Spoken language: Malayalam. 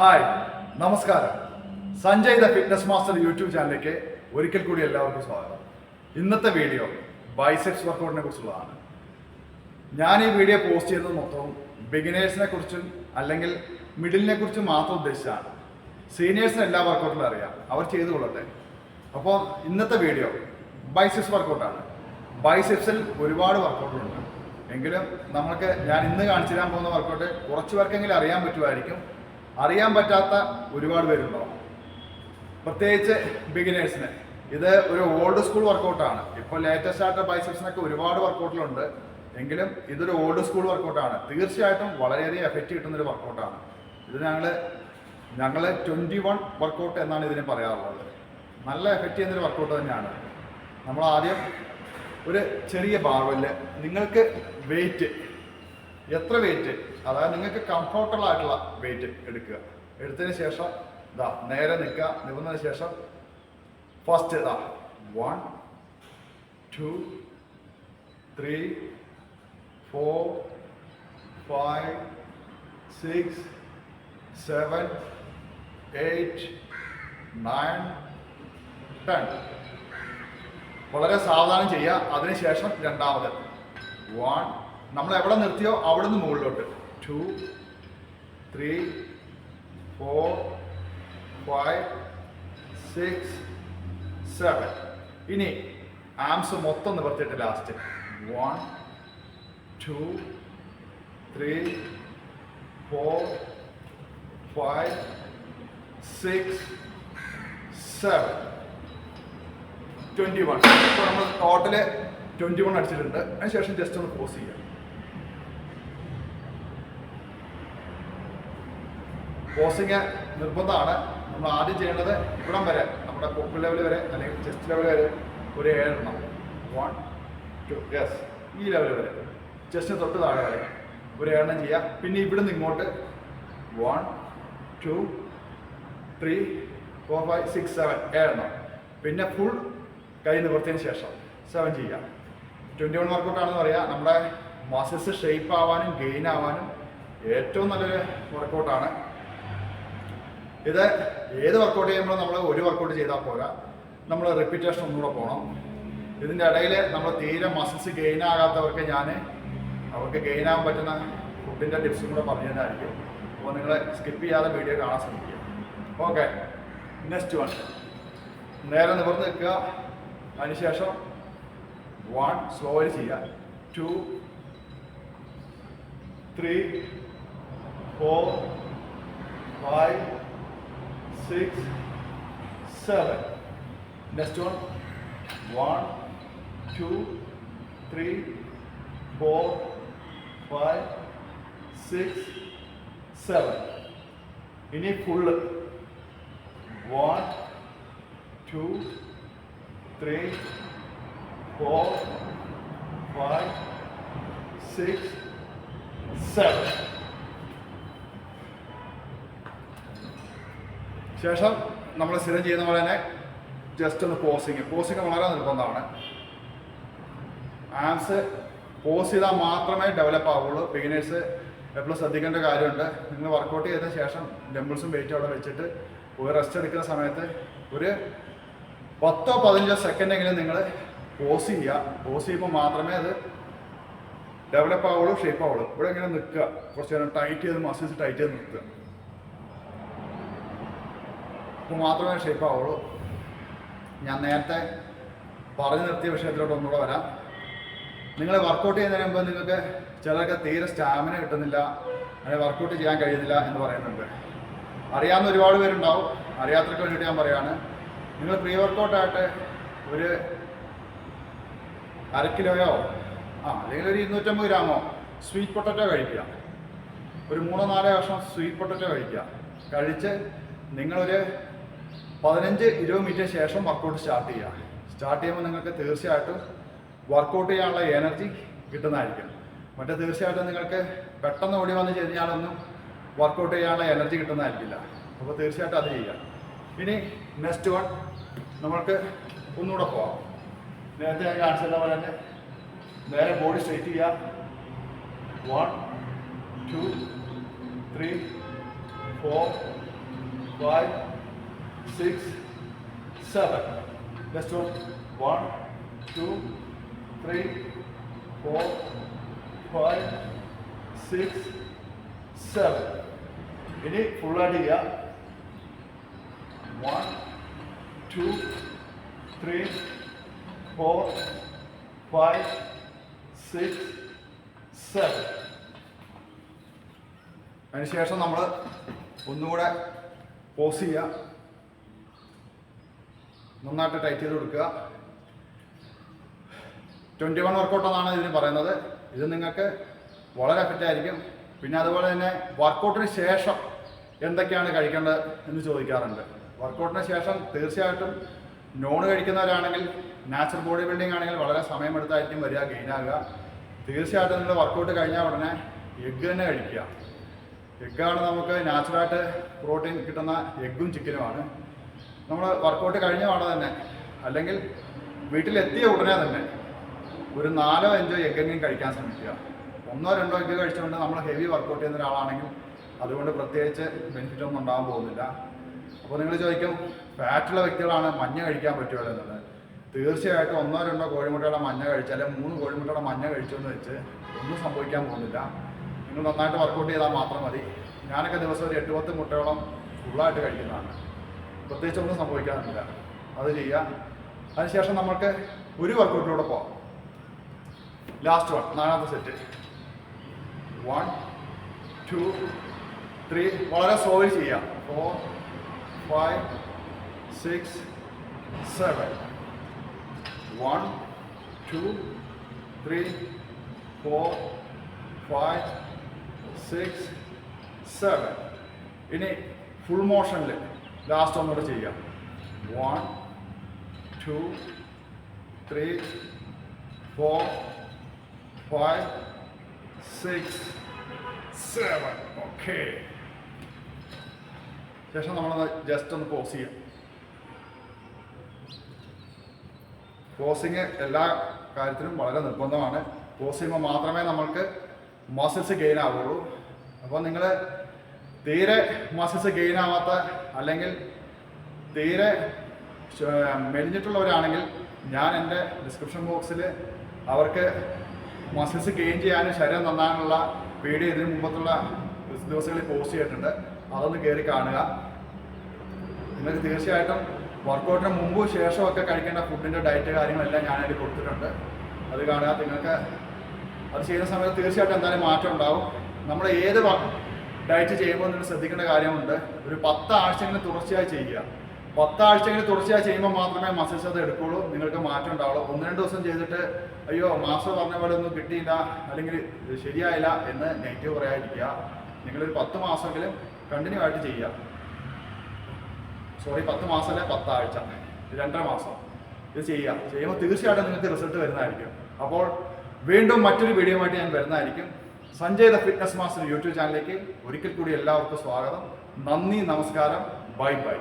ഹായ് നമസ്കാരം. Sanjay the fitness master YouTube ചാനലിലേക്ക് ഒരിക്കൽ കൂടി എല്ലാവർക്കും സ്വാഗതം. ഇന്നത്തെ വീഡിയോ ബൈസെപ്സ് വർക്കൗട്ടിനെ കുറിച്ചുള്ളതാണ്. ഞാൻ ഈ വീഡിയോ പോസ്റ്റ് ചെയ്യുന്നത് മൊത്തവും ബിഗിനേഴ്സിനെ കുറിച്ചും അല്ലെങ്കിൽ മിഡിലിനെ കുറിച്ചും മാത്രം ഉദ്ദേശിച്ചാണ്. സീനിയേഴ്സിന് എല്ലാ വർക്കൗട്ടിലും അറിയാം. അവർ ചെയ്തു കൊള്ളട്ടെ. അപ്പോൾ ഇന്നത്തെ വീഡിയോ ബൈസെപ്സ് വർക്കൗട്ടാണ്. ബൈസെപ്സിൽ ഒരുപാട് വർക്കൗട്ടുകളുണ്ട് എങ്കിലും നമ്മൾക്ക് ഞാൻ ഇന്ന് കാണിച്ചു തരാൻ പോകുന്ന വർക്കൗട്ട് കുറച്ച് പേർക്കെങ്കിലും അറിയാൻ പറ്റുമായിരിക്കും. അറിയാൻ പറ്റാത്ത ഒരുപാട് പേരുണ്ടാവും പ്രത്യേകിച്ച് ബിഗിനേഴ്സിന് ഇത് ഒരു ഓൾഡ് സ്കൂൾ വർക്കൗട്ടാണ് ഇപ്പോൾ ലേറ്റസ്റ്റ് ആയിട്ട് ബൈസെപ്സിനൊക്കെ ഒരുപാട് വർക്കൗട്ടിലുണ്ട് എങ്കിലും ഇതൊരു ഓൾഡ് സ്കൂൾ വർക്കൗട്ടാണ് തീർച്ചയായിട്ടും വളരെയധികം എഫക്റ്റ് കിട്ടുന്ന ഒരു വർക്കൗട്ടാണ് ഇത് ഞങ്ങൾ ഞങ്ങൾ ട്വന്റി വൺ വർക്കൗട്ട് എന്നാണ് ഇതിനെ പറയാറുള്ളത്. നല്ല എഫക്റ്റ് ചെയ്യുന്നൊരു വർക്കൗട്ട് തന്നെയാണ്. നമ്മൾ ആദ്യം ഒരു ചെറിയ ബാർവെല്ല് നിങ്ങൾക്ക് വെയിറ്റ് എത്ര വെയിറ്റ് അതായത് നിങ്ങൾക്ക് കംഫർട്ടബിൾ ആയിട്ടുള്ള വെയിറ്റ് എടുക്കുക. എടുത്തതിന് ശേഷം ഇതാ നേരെ നിൽക്കുക. നിൽക്കുന്നതിന് ശേഷം ഫസ്റ്റ് ഇതാ one two three four five six seven eight nine ten വളരെ സാവധാനം ചെയ്യുക. അതിനുശേഷം രണ്ടാമത് വൺ നമ്മൾ എവിടെ നിർത്തിയോ അവിടെ നിന്ന് മുകളിലോട്ട്. Two three four five six seven ഇനി ആംസ് മൊത്തം നിവർത്തിയിട്ട് last one two three four five six seven twenty one ഇപ്പോൾ നമ്മൾ ടോട്ടൽ ട്വന്റി വൺ അടിച്ചിട്ടുണ്ട്. അതിനുശേഷം ജസ്റ്റ് ഒന്ന് പോസ് ചെയ്യാം. പോസിങ് നിർബന്ധമാണ്. നമ്മൾ ആദ്യം ചെയ്യേണ്ടത് ഇവിടം വരെ നമ്മുടെ കൊക്ക് ലെവൽ വരെ അല്ലെങ്കിൽ ചെസ്റ്റ് ലെവൽ വരെ ഒരു ഏഴെണ്ണം. വൺ ടു യെസ് ഈ ലെവൽ വരെ. ചെസ്റ്റിന് തൊട്ട് താഴെ വരെ ഒരു ഏഴെണ്ണം ചെയ്യാം. പിന്നെ ഇവിടുന്ന് ഇങ്ങോട്ട് one two three four five six seven ഏഴെണ്ണം. പിന്നെ ഫുൾ കൈ നിവർത്തിയതിന് ശേഷം സെവൻ ചെയ്യാം. ട്വന്റി വൺ വർക്കൗട്ടാണെന്ന് പറയാം. നമ്മുടെ മസിൽസ് ഷേപ്പ് ആവാനും ഗെയിൻ ആവാനും ഏറ്റവും നല്ലൊരു വർക്കൗട്ടാണ് ഇത് ഏത് വർക്കൗട്ട് ചെയ്യുമ്പോൾ നമ്മൾ ഒരു വർക്കൗട്ട് ചെയ്താൽ പോരാ. നമ്മൾ റിപ്പീറ്റേഷൻ ഒന്നുകൂടെ പോകണം ഇതിന്റെ ഇടയിൽ നമ്മൾ തീരെ മസിൽസ് ഗെയിൻ ആകാത്തവർക്ക് ഞാൻ അവർക്ക് ഗെയിൻ ആകാൻ പറ്റുന്ന ഫുഡിന്റെ ടിപ്സും കൂടെ പറഞ്ഞു തന്നായിരിക്കും. അപ്പോൾ നിങ്ങൾ സ്കിപ്പ് ചെയ്യാതെ വീഡിയോ കാണാൻ ശ്രമിക്കുക. ഓക്കെ നെക്സ്റ്റ് വൺ നേരെ നിവർന്ന് നിൽക്കുക. അതിനുശേഷം വൺ സ്ലോയിൽ ചെയ്യുക. Two three four five six seven next one one two three four five six seven ഇനി full one two three four five six seven ശേഷം നമ്മൾ സ്ഥിരം ചെയ്യുന്ന പോലെ തന്നെ ജസ്റ്റ് ഒന്ന് പോസിങ് പോസിങ് വളരെ നിർബന്ധമാണ്. ആംസ് പോസ് ചെയ്താൽ മാത്രമേ ഡെവലപ്പ് ആവുള്ളൂ. ബിഗിനേഴ്സ് എപ്പോഴും ശ്രദ്ധിക്കേണ്ട കാര്യമുണ്ട്. നിങ്ങൾ വർക്കൗട്ട് ചെയ്തതിന് ശേഷം ഡംബിൾസും വെയിറ്റും അവിടെ വെച്ചിട്ട് ഒരു റെസ്റ്റ് എടുക്കുന്ന സമയത്ത് ഒരു പത്തോ പതിനഞ്ചോ സെക്കൻഡെങ്കിലും നിങ്ങൾ പോസ് ചെയ്യുക. പോസ് ചെയ്യുമ്പോൾ മാത്രമേ അത് ഡെവലപ്പ് ആവുള്ളൂ ഷേപ്പ് ആവുള്ളൂ. ഇവിടെ ഇങ്ങനെ നിൽക്കുക. കുറച്ച് നേരം ടൈറ്റ് ചെയ്ത് മസിൽസ് ടൈറ്റ് ചെയ്ത് നിൽക്കുക അപ്പോൾ മാത്രമേ ഷേപ്പ് ആവുള്ളൂ ഞാൻ നേരത്തെ പറഞ്ഞു നിർത്തിയ വിഷയത്തിലോട്ട് ഒന്നുകൂടെ വരാം. നിങ്ങൾ വർക്കൗട്ട് ചെയ്യുന്നതിന് മുമ്പ് നിങ്ങൾക്ക് ചിലർക്ക് തീരെ സ്റ്റാമിന കിട്ടുന്നില്ല അല്ലെങ്കിൽ വർക്കൗട്ട് ചെയ്യാൻ കഴിയുന്നില്ല എന്ന് പറയുന്നുണ്ട്. അറിയാവുന്ന ഒരുപാട് പേരുണ്ടാവും. അറിയാത്തവർക്ക് വേണ്ടിയിട്ട് ഞാൻ പറയുകയാണ് നിങ്ങൾ പ്രീ വർക്കൗട്ടായിട്ട് ഒരു അര കിലോയോ ആ അല്ലെങ്കിൽ ഒരു ഇരുന്നൂറ്റമ്പത് ഗ്രാമോ സ്വീറ്റ് പൊട്ടറ്റോ കഴിക്കുക. ഒരു മൂന്നോ നാലോ വർഷം സ്വീറ്റ് പൊട്ടറ്റോ കഴിക്കുക. കഴിച്ച് നിങ്ങളൊരു പതിനഞ്ച് ഇരുപത് മിനിറ്റ് ശേഷം വർക്കൗട്ട് സ്റ്റാർട്ട് ചെയ്യുക. സ്റ്റാർട്ട് ചെയ്യുമ്പോൾ നിങ്ങൾക്ക് തീർച്ചയായിട്ടും വർക്കൗട്ട് ചെയ്യാനുള്ള എനർജി കിട്ടുന്നതായിരിക്കും. മറ്റേ തീർച്ചയായിട്ടും നിങ്ങൾക്ക് പെട്ടെന്ന് ഓടി വന്ന് കഴിഞ്ഞാലൊന്നും വർക്കൗട്ട് ചെയ്യാനുള്ള എനർജി കിട്ടുന്നതായിരിക്കില്ല. അപ്പോൾ തീർച്ചയായിട്ടും അത് ചെയ്യുക. ഇനി നെക്സ്റ്റ് വൺ നമ്മൾക്ക് ഒന്നുകൂടെ പോവാം. നേരത്തെ ഞാൻ കാണിച്ചത് പോലെ തന്നെ നേരെ ബോഡി സ്ട്രൈറ്റ് ചെയ്യുക. One two three four five, six, seven. Let's do one, two, three, four, five, six, seven. ഇനി ഫുള്ളായിട്ട് ചെയ്യുക one two three four five six seven അതിനുശേഷം നമ്മൾ ഒന്നുകൂടെ പോസ് ചെയ്യുക നന്നായിട്ട് ടൈറ്റ് ചെയ്ത് കൊടുക്കുക. ട്വന്റി വൺ വർക്കൗട്ട് എന്നാണ് ഇതിന് പറയുന്നത്. ഇത് നിങ്ങൾക്ക് വളരെ എഫക്റ്റ് ആയിരിക്കും. പിന്നെ അതുപോലെ തന്നെ വർക്കൗട്ടിന് ശേഷം എന്തൊക്കെയാണ് കഴിക്കേണ്ടത് എന്ന് ചോദിക്കാറുണ്ട്. വർക്കൗട്ടിന് ശേഷം തീർച്ചയായിട്ടും നോൺ കഴിക്കുന്നവരാണെങ്കിൽ നാച്ചുറൽ ബോഡി ബിൽഡിംഗ് ആണെങ്കിൽ വളരെ സമയമെടുത്തായിരിക്കും വരിക ഗെയിനാകുക തീർച്ചയായിട്ടും നിങ്ങൾ വർക്കൗട്ട് കഴിഞ്ഞാൽ ഉടനെ എഗ്ഗ് തന്നെ കഴിക്കുക. എഗ്ഗാണ് നമുക്ക് നാച്ചുറലായിട്ട് പ്രോട്ടീൻ കിട്ടുന്ന എഗ്ഗും ചിക്കനുമാണ് നമ്മൾ വർക്കൗട്ട് കഴിഞ്ഞ പാടെ തന്നെ. അല്ലെങ്കിൽ വീട്ടിലെത്തിയ ഉടനെ തന്നെ ഒരു നാലോ അഞ്ചോ എഗ്ഗെങ്കിലും കഴിക്കാൻ ശ്രമിക്കുക. ഒന്നോ രണ്ടോ എഗ്ഗ് കഴിച്ചുകൊണ്ട് നമ്മൾ ഹെവി വർക്കൗട്ട് ചെയ്യുന്ന ഒരാളാണെങ്കിൽ അതുകൊണ്ട് പ്രത്യേകിച്ച് ബെനിഫിറ്റ് ഒന്നും ഉണ്ടാകാൻ പോകുന്നില്ല. അപ്പോൾ നിങ്ങൾ ചോദിക്കും ഫാറ്റുള്ള വ്യക്തികളാണ് മഞ്ഞ കഴിക്കാൻ പറ്റുമല്ലോ എന്നുള്ളത്. തീർച്ചയായിട്ടും ഒന്നോ രണ്ടോ കോഴിമുട്ടയുടെ മഞ്ഞ കഴിച്ച് മൂന്ന് കോഴിമുട്ടയുടെ മഞ്ഞ കഴിച്ചു എന്ന് വെച്ച് ഒന്നും സംഭവിക്കാൻ പോകുന്നില്ല. നിങ്ങൾ നന്നായിട്ട് വർക്കൗട്ട് ചെയ്താൽ മാത്രം മതി. ഞാനൊക്കെ ദിവസം ഒരു എട്ട് പത്ത് മുട്ടയോളം ഫുള്ളായിട്ട് കഴിക്കുന്നതാണ്. പ്രത്യേകിച്ച് ഒന്നും സംഭവിക്കാറില്ല. അത് ചെയ്യുക. അതിനുശേഷം നമുക്ക് ഒരു വർക്കൗട്ടിലൂടെ പോവാം. ലാസ്റ്റ് വൺ നാലാമത്തെ സെറ്റ് വൺ ടു ത്രീ വളരെ സ്ലോയിൽ ചെയ്യാം four five six seven one two three four five six seven ഇനി ഫുൾ മോഷനിൽ ലാസ്റ്റ് ഒന്നുകൂടെ ചെയ്യാം. One two three four five six seven okay ശേഷം നമ്മളൊന്ന് ജസ്റ്റ് ഒന്ന് പോസ് ചെയ്യാം. പോസിങ് എല്ലാ കാര്യത്തിലും വളരെ നിർബന്ധമാണ്. പോസ് ചെയ്യുമ്പോൾ മാത്രമേ നമ്മൾക്ക് മസിൽസ് ഗെയിൻ ആവുള്ളൂ. അപ്പോൾ നിങ്ങൾ തീരെ മസിൽസ് ഗെയിൻ ആവാത്ത അല്ലെങ്കിൽ തീരെ മെലിഞ്ഞിട്ടുള്ളവരാണെങ്കിൽ ഞാൻ എന്റെ ഡിസ്ക്രിപ്ഷൻ ബോക്സിൽ അവർക്ക് മസിൽസ് ഗെയിൻ ചെയ്യാനും ശരീരം നന്നാനുള്ള വീഡിയോ ഇതിനു മുമ്പത്തുള്ള ദിവസങ്ങളിൽ പോസ്റ്റ് ചെയ്തിട്ടുണ്ട്. അതൊന്ന് കയറി കാണുക. നിങ്ങൾക്ക് തീർച്ചയായിട്ടും വർക്കൗട്ടിന് ശേഷവും ഒക്കെ കഴിക്കേണ്ട ഫുഡിന്റെ ഡയറ്റ് കാര്യങ്ങളെല്ലാം ഞാനതിൽ കൊടുത്തിട്ടുണ്ട്. അത് കാണുക. നിങ്ങൾക്ക് അത് ചെയ്യുന്ന സമയത്ത് തീർച്ചയായിട്ടും എന്തായാലും മാറ്റം ഉണ്ടാവും നമ്മൾ ഏത് ഡയറ്റ് ചെയ്യുമ്പോൾ നിങ്ങൾ ശ്രദ്ധിക്കേണ്ട കാര്യമുണ്ട്. ഒരു പത്ത് ആഴ്ചയെങ്കിലും തുടർച്ചയായി ചെയ്യുക. പത്ത് ആഴ്ചയെങ്കിലും തുടർച്ചയായി ചെയ്യുമ്പോൾ മാത്രമേ മസിൽസ് അത് എടുക്കുള്ളൂ. നിങ്ങൾക്ക് മാറ്റം ഉണ്ടാവുള്ളൂ. ഒന്ന് രണ്ട് ദിവസം ചെയ്തിട്ട് അയ്യോ മാസം പറഞ്ഞ പോലെ ഒന്നും കിട്ടിയില്ല അല്ലെങ്കിൽ ശരിയായില്ല എന്ന് നെഗറ്റീവ് പറയാതിരിക്കുക. നിങ്ങളൊരു പത്ത് മാസമെങ്കിലും കണ്ടിന്യൂ ആയിട്ട് ചെയ്യുക. സോറി പത്ത് മാസം അല്ലെ പത്താഴ്ച. രണ്ടര മാസം. ഇത് ചെയ്യുക. ചെയ്യുമ്പോൾ തീർച്ചയായിട്ടും നിങ്ങൾക്ക് റിസൾട്ട് വരുന്നതായിരിക്കും. അപ്പോൾ വീണ്ടും മറ്റൊരു വീഡിയോ ആയിട്ട് ഞാൻ വരുന്നതായിരിക്കും. Sanjay the fitness master YouTube ചാനലിലേക്ക് ഒരിക്കൽ കൂടി എല്ലാവർക്കും സ്വാഗതം. നന്ദി നമസ്കാരം. Bye bye.